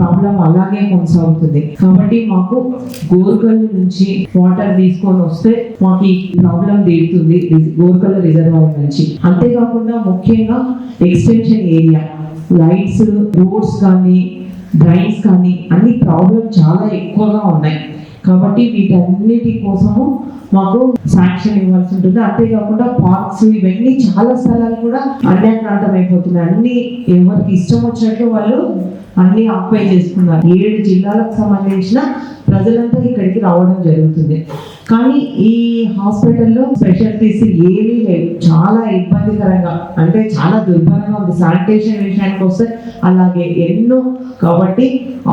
Problem అలాగే కొనసాగుతుంది. కాబట్టి మాకు గోర్కల్ నుంచి వాటర్ తీసుకొని వస్తే మాకు ఈ ప్రాబ్లం తీరుతుంది గోర్కల్ రిజర్వాయర్ నుంచి. అంతేకాకుండా ముఖ్యంగా ఎక్స్టెన్షన్ ఏరియా లైట్స్ రోడ్స్ కానీ డ్రైన్స్ కానీ అన్ని ప్రాబ్లం చాలా ఎక్కువగా ఉన్నాయి. కాబట్టి వీటన్నిటి కోసము మాకు శాంక్షన్ ఇవ్వాల్సి ఉంటుంది. అంతేకాకుండా పార్క్స్ ఇవన్నీ చాలా స్థలాలు కూడా అన్యాక్రాంతం అయిపోతున్నాయి. అన్ని ఎవరికి ఇష్టం వచ్చినట్లు వాళ్ళు అన్ని ఆక్యుపై చేసుకున్నారు. ఏడు జిల్లాలకు సంబంధించిన ప్రజలంతా ఇక్కడికి రావడం జరుగుతుంది. కానీ ఈ హాస్పిటల్లో స్పెషాలిటీస్ ఏమీ లేవు. చాలా ఇబ్బందికరంగా అంటే చాలా దుర్భరంగా ఉంది. శానిటేషన్ విషయానికి వస్తే అలాగే ఎన్నో కాబట్టి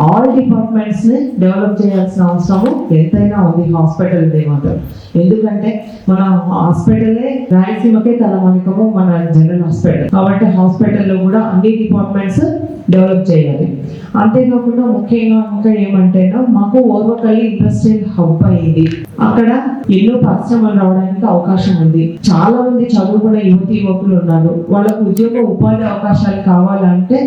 ఆల్ డిపార్ట్మెంట్స్ని డెవలప్ చేయాల్సిన అవసరము ఎంతైనా ఉంది హాస్పిటల్ మాత్రం. ఎందుకంటే మన హాస్పిటలే రాయలసీమకే తలమణికము మన జనరల్ హాస్పిటల్. కాబట్టి హాస్పిటల్లో కూడా అన్ని డిపార్ట్మెంట్స్ డెవలప్ చేయాలి. అంతేకాకుండా ముఖ్యంగా ఇంకా ఏమంటేనో మాకు ఓర్వకల్లి ఇండస్ట్రియల్ హబ్ అయింది అక్కడ ఎన్నో పరిశ్రమలు రావడానికి అవకాశం ఉంది. చాలా మంది చదువుకున్న యువతి యువకులు ఉన్నారు. వాళ్ళకు ఉద్యోగ ఉపాధి అవకాశాలు కావాలంటే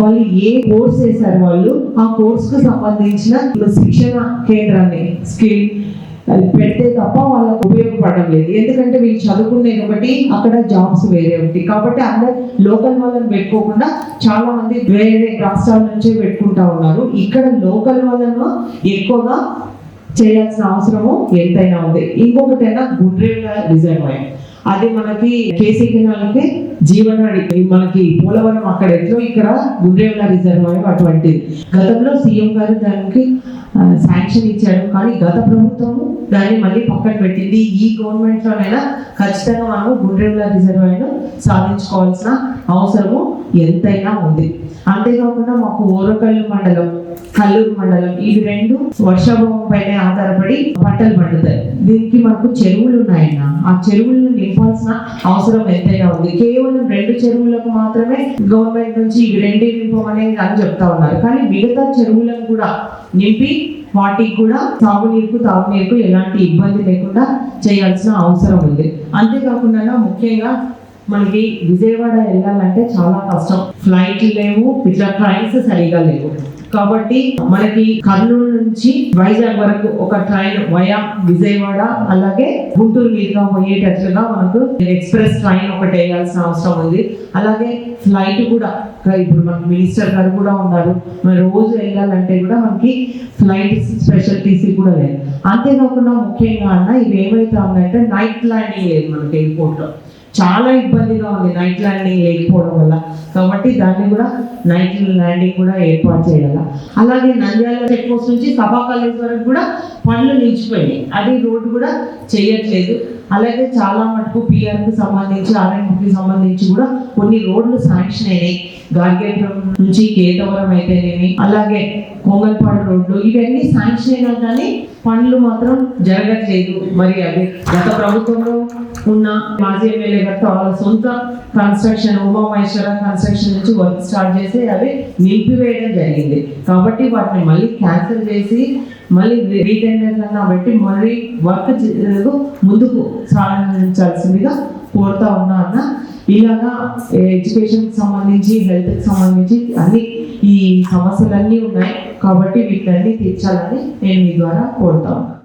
వాళ్ళు ఏ కోర్స్ చేశారు వాళ్ళు ఆ కోర్స్కు సంబంధించిన శిక్షణ కేంద్రాన్ని స్కిల్ అది పెడితే తప్ప వాళ్ళకు ఉపయోగపడడం లేదు. ఎందుకంటే వీళ్ళు చదువుకునే ఒకటి అక్కడ జాబ్స్ వేరే ఒకటి కాబట్టి అందరు లోకల్ వాళ్ళని పెట్టుకోకుండా చాలా మంది వేరే రాష్ట్రాల నుంచే పెట్టుకుంటా ఉన్నారు. ఇక్కడ లోకల్ వాళ్ళను ఎక్కువగా చేయాల్సిన అవసరము ఎంతైనా ఉంది. ఇంకొకటైనా గుండ్రేళ్ళ రిజర్వాయర్. అది మనకి కేసీ కిరణాలకి జీవనాడి మనకి పోలవరం అక్కడ ఎట్లో ఇక్కడ గుండ్రేవుల రిజర్వాయర్ అటువంటిది. గతంలో సీఎం గారు దానికి శాంక్షన్ ఇచ్చాడు. కానీ గత ప్రభుత్వము దాన్ని మళ్ళీ పక్కన పెట్టింది. ఈ గవర్నమెంట్ లోనైనా ఖచ్చితంగా మనము గుండ్రేవుల రిజర్వాయర్ సాధించుకోవాల్సిన అవసరము ఎంతైనా ఉంది. అంతేకాకుండా మాకు ఓరకల్లు మండలం కల్లూరు మండలం. ఇవి రెండు వర్షాభావం ఆధారపడి పంటలు పండుతాయి. దీనికి మనకు చెరువులు ఉన్నాయన్న. ఆ చెరువులను నింపాల్సిన అవసరం ఎంతైనా ఉంది. కేవలం రెండు చెరువులకు మాత్రమే గవర్నమెంట్ నుంచి ఇవి రెండే నింపమని అని చెప్తా ఉన్నారు. కానీ మిగతా చెరువులను కూడా నింపి వాటికి కూడా సాగునీరుకు తాగునీరుకు ఎలాంటి ఇబ్బంది లేకుండా చేయాల్సిన అవసరం ఉంది. అంతేకాకుండా ముఖ్యంగా మనకి విజయవాడ వెళ్ళాలంటే చాలా కష్టం. ఫ్లైట్లు లేవు ఇట్లా ట్రైన్స్ సరిగా లేవు. కాబట్టి మనకి కర్నూలు నుంచి వైజాగ్ వరకు ఒక ట్రైన్ వయా విజయవాడ అలాగే గుంటూరు మీదుగా పోయేటట్లుగా మనకు ఎక్స్ప్రెస్ ట్రైన్ ఒకటి వేయాల్సిన అవసరం ఉంది. అలాగే ఫ్లైట్ కూడా ఇప్పుడు మనకి మినిస్టర్ గారు కూడా ఉన్నారు. మరి రోజు వెళ్ళాలంటే కూడా మనకి ఫ్లైట్ స్పెషల్ టీసీ కూడా లేదు. అంతేకాకుండా ముఖ్యంగా అన్న ఇవి ఏమైతే ఉందంటే నైట్ ల్యాండింగ్ లేదు మనకి ఎయిర్పోర్ట్లో? చాలా ఇబ్బందిగా ఉంది నైట్ ల్యాండింగ్ లేకపోవడం వల్ల. కాబట్టి దాన్ని కూడా నైట్ ల్యాండింగ్ కూడా ఏర్పాటు చేయగల అలాగే నంద్యాల చెక్ పోస్ట్ నుంచి సభా కాలేజ్ వరకు కూడా పనులు నిలిచిపోయినాయి. అది రోడ్డు కూడా చేయట్లేదు. అలాగే చాలా మటుకు పిఆర్కి సంబంధించి ఆర్ఎండ్కి సంబంధించి కూడా కొన్ని రోడ్లు శాంక్షన్ అయినాయి. గార్గేపురం నుంచి కేతవరం అయితేనేమి అలాగే కొంగల్పాడు రోడ్లు ఇవన్నీ శాంక్షన్ అయినా కానీ పనులు మాత్రం జరగట్లేదు. మరి అది గత ప్రభుత్వంలో ఉన్న మాజీ ఎమ్మెల్యే గారితో వాళ్ళ సొంత కన్స్ట్రక్షన్ ఉమామహేశ్వర కన్స్ట్రక్షన్ నుంచి వర్క్ స్టార్ట్ చేసి అవి నిలిపివేయడం జరిగింది. కాబట్టి వాటిని మళ్ళీ క్యాన్సిల్ చేసి మళ్ళీ రీటెండర్ అన్న పెట్టి మళ్ళీ వర్క్ ముందుకు సాగించాల్సిందిగా కోరుతా ఉన్నా అన్న. ఇలాగా ఎడ్యుకేషన్ సంబంధించి హెల్త్కి సంబంధించి అన్ని ఈ సమస్యలన్నీ ఉన్నాయి. కాబట్టి వీటిని తీర్చాలని నేను మీ ద్వారా కోరుతా ఉన్నాను